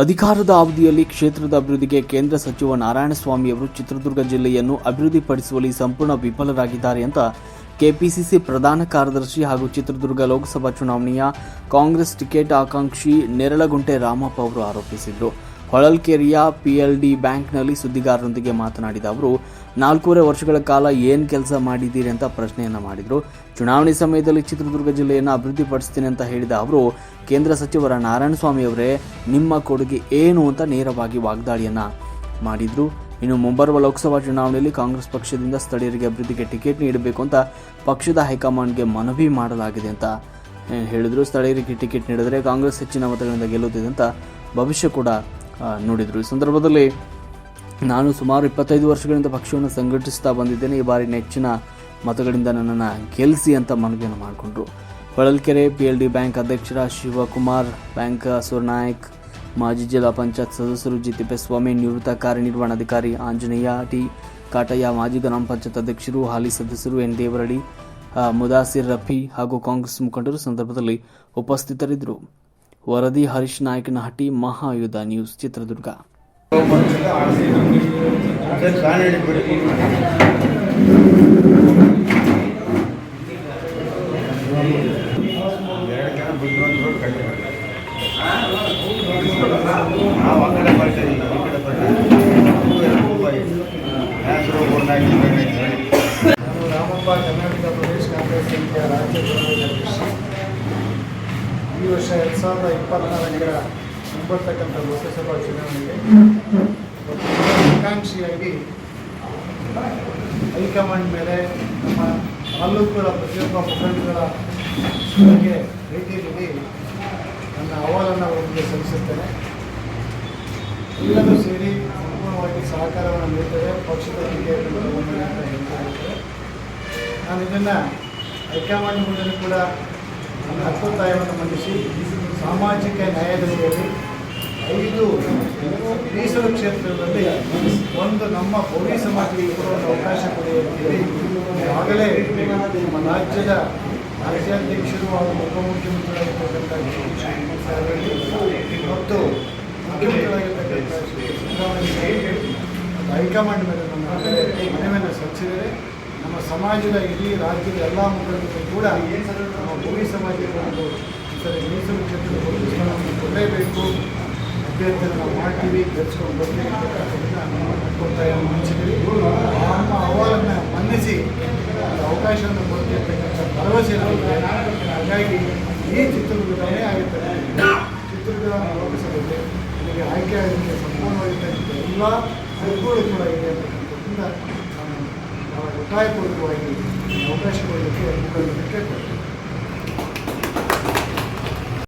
ಅಧಿಕಾರದ ಅವಧಿಯಲ್ಲಿ ಕ್ಷೇತ್ರದ ಅಭಿವೃದ್ಧಿಗೆ ಕೇಂದ್ರ ಸಚಿವ ನಾರಾಯಣಸ್ವಾಮಿ ಅವರು ಚಿತ್ರದುರ್ಗ ಜಿಲ್ಲೆಯನ್ನು ಅಭಿವೃದ್ಧಿಪಡಿಸುವಲ್ಲಿ ಸಂಪೂರ್ಣ ವಿಫಲರಾಗಿದ್ದಾರೆ ಅಂತ ಕೆಪಿಸಿಸಿ ಪ್ರಧಾನ ಕಾರ್ಯದರ್ಶಿ ಹಾಗೂ ಚಿತ್ರದುರ್ಗ ಲೋಕಸಭಾ ಚುನಾವಣೆಯ ಕಾಂಗ್ರೆಸ್ ಟಿಕೆಟ್ ಆಕಾಂಕ್ಷಿ ನೆರಳಗುಂಟೆ ರಾಮಪ್ಪ ಅವರು ಆರೋಪಿಸಿದರು. ಹೊಳಲ್ಕೆರೆಯ ಪಿಎಲ್ಡಿ ಬ್ಯಾಂಕ್ನಲ್ಲಿ ಸುದ್ದಿಗಾರರೊಂದಿಗೆ ಮಾತನಾಡಿದ ಅವರು, ನಾಲ್ಕೂವರೆ ವರ್ಷಗಳ ಕಾಲ ಏನು ಕೆಲಸ ಮಾಡಿದ್ದೀರಿ ಅಂತ ಪ್ರಶ್ನೆಯನ್ನು ಮಾಡಿದರು. ಚುನಾವಣೆ ಸಮಯದಲ್ಲಿ ಚಿತ್ರದುರ್ಗ ಜಿಲ್ಲೆಯನ್ನು ಅಭಿವೃದ್ಧಿಪಡಿಸ್ತೀನಿ ಅಂತ ಹೇಳಿದ ಅವರು, ಕೇಂದ್ರ ಸಚಿವರ ನಾರಾಯಣಸ್ವಾಮಿ ಅವರೇ ನಿಮ್ಮ ಕೊಡುಗೆ ಏನು ಅಂತ ನೇರವಾಗಿ ವಾಗ್ದಾಳಿಯನ್ನು ಮಾಡಿದರು. ಇನ್ನು ಮುಂಬರುವ ಲೋಕಸಭಾ ಚುನಾವಣೆಯಲ್ಲಿ ಕಾಂಗ್ರೆಸ್ ಪಕ್ಷದಿಂದ ಸ್ಥಳೀಯರಿಗೆ ಅಭಿವೃದ್ಧಿಗೆ ಟಿಕೆಟ್ ನೀಡಬೇಕು ಅಂತ ಪಕ್ಷದ ಹೈಕಮಾಂಡ್ಗೆ ಮನವಿ ಮಾಡಲಾಗಿದೆ ಅಂತ ಹೇಳಿದರು. ಸ್ಥಳೀಯರಿಗೆ ಟಿಕೆಟ್ ನೀಡಿದರೆ ಕಾಂಗ್ರೆಸ್ ಹೆಚ್ಚಿನ ಮತಗಳಿಂದ ಗೆಲ್ಲುತ್ತಿದೆ ಅಂತ ಭವಿಷ್ಯ ಕೂಡ ನುಡಿದರು. ಈ ಸಂದರ್ಭದಲ್ಲಿ ನಾನು ಸುಮಾರು ಇಪ್ಪತ್ತೈದು ವರ್ಷಗಳಿಂದ ಪಕ್ಷವನ್ನು ಸಂಘಟಿಸ್ತಾ ಬಂದಿದ್ದೇನೆ. ಈ ಬಾರಿ ನೆಚ್ಚಿನ ಮತಗಳಿಂದ ನನ್ನನ್ನು ಗೆಲ್ಲಿಸಿ ಅಂತ ಮನವಿಯನ್ನು ಮಾಡಿಕೊಂಡ್ರು. Holalkere P L D bank ಅಧ್ಯಕ್ಷರ ಶಿವಕುಮಾರ್, ಬ್ಯಾಂಕ್ ಸುರನಾಯಕ್ ಮಾಜಿ ಜಿಲ್ಲಾ ಪಂಚಾಯತ್ ಸದಸ್ಯರು ಜಿ ತಿಪ್ಪೇಸ್ವಾಮಿ ನಿವೃತ್ತ ಕಾರ್ಯನಿರ್ವಹಣಾಧಿಕಾರಿ ಆಂಜನೇಯ, ಟಿ ಕಾಟಯ್ಯ, ಮಾಜಿ ಗ್ರಾಮ ಪಂಚಾಯತ್ ಅಧ್ಯಕ್ಷರು, ಹಾಲಿ ಸದಸ್ಯರು ಎನ್ ದೇವರಡಿ ಮುದಾಸಿರ್ ರಫಿ ಹಾಗೂ ಕಾಂಗ್ರೆಸ್ ಮುಖಂಡರು ಸಂದರ್ಭದಲ್ಲಿ ಉಪಸ್ಥಿತರಿದ್ದರು. ವರದಿ ಹರೀಶ್ ನಾಯಕನಹಟ್ಟಿ ಮಹಾಯುಧ ನ್ಯೂಸ್ ಚಿತ್ರದುರ್ಗ. ಈ ವರ್ಷ ಎರಡು ಸಾವಿರದ ಇಪ್ಪತ್ನಾಲ್ಕರ ಮುಂಬರ್ತಕ್ಕಂಥ ಲೋಕಸಭಾ ಚುನಾವಣೆಗೆ ಆಕಾಂಕ್ಷಿಯಾಗಿ ಹೈಕಮಾಂಡ್ ಮೇಲೆ ನಮ್ಮ ತಾಲೂಕುಗಳ ಪ್ರತಿಯೊಬ್ಬ ಮುಖಂಡಗಳ ಬಗ್ಗೆ ಭೇಟಿ ನೀಡಿ ನನ್ನ ಅಹವಾಲನ್ನು ಅವರಿಗೆ ಸಲ್ಲಿಸುತ್ತೇನೆ. ಎಲ್ಲರೂ ಸೇರಿ ಸಂಪೂರ್ಣವಾಗಿ ಸಹಕಾರವನ್ನು ನೀಡ್ತೇವೆ ಪಕ್ಷದ ಅಂತ ನಾನು ಇದನ್ನು ಹೈಕಮಾಂಡ್ ಮುಂದೆ ಕೂಡ ಹಕ್ಕೊತ್ತಾಯವನ್ನು ಮಂಡಿಸಿ ಸಾಮಾಜಿಕ ನ್ಯಾಯಾಲಯದಲ್ಲಿ ಐದು ಮೀಸಲು ಕ್ಷೇತ್ರದಲ್ಲಿ ಒಂದು ನಮ್ಮ ಪೊಲೀಸ್ ಸಮಾಜಕ್ಕೆ ಕೂಡ ಒಂದು ಅವಕಾಶ ಕೊಡಿ ಆಗಲೇ ನಮ್ಮ ರಾಜ್ಯದ ರಾಜ್ಯಾಧ್ಯಕ್ಷರು ಹಾಗೂ ಉಪಮುಖ್ಯಮಂತ್ರಿಗಳಾಗಿರ್ತಕ್ಕಂಥ ಮತ್ತು ಮುಖ್ಯಮಂತ್ರಿಗಳಾಗಿರ್ತಕ್ಕಂಥ ಹೈಕಮಾಂಡ್ ಮೇಲೆ ನಮ್ಮ ಮೇಲೆ ಮನವಿಯನ್ನು ಸಲ್ಲಿಸಿದರೆ ನಮ್ಮ ಸಮಾಜದ ಇಡೀ ರಾಜ್ಯದ ಎಲ್ಲ ಮುಖಂಡರು ಕೂಡ ನಮ್ಮ ಭೂಮಿ ಸಮಾಜಕ್ಕೆ ಒಂದು ಸರಿ ಮೀಸಲು ಕ್ಷೇತ್ರದ ಒಂದು ಕೊಡಲೇಬೇಕು. ಅಭ್ಯರ್ಥಿ ನಾವು ಮಾಡ್ತೀವಿ, ಗೆಲ್ಸ್ಕೊಂಡು ಬರ್ತೀವಿ ಮಂಡಿಸಿದ್ದೀವಿ ನಮ್ಮ ಅಹವಾಲನ್ನು ಮನ್ನಿಸಿ ಅವಕಾಶವನ್ನು ಕೊಡ್ತಿರ್ತಕ್ಕಂಥ ಭರವಸೆ ಹಾಗಾಗಿ ಈ ಚಿತ್ರದುರ್ಗವೇ ಆಗುತ್ತದೆ ಚಿತ್ರದುರ್ಗ ಲೋಕಸಭೆಗೆ ನಿಮಗೆ ಆಯ್ಕೆ ಆಗಲಿಕ್ಕೆ ಸಂಪೂರ್ಣವಾಗಿರ್ತಕ್ಕಂಥ ಎಲ್ಲ ಅನುಕೂಲ ಕೂಡ ಇದೆ ನಾವು ಒತ್ತಾಯಪೂರ್ವಕವಾಗಿ ಅವಕಾಶ ಕೊಡಲಿಕ್ಕೆ ಮುಖಂಡರಿಗೆ ಕೇಳ್ಕೊಳ್ತೀನಿ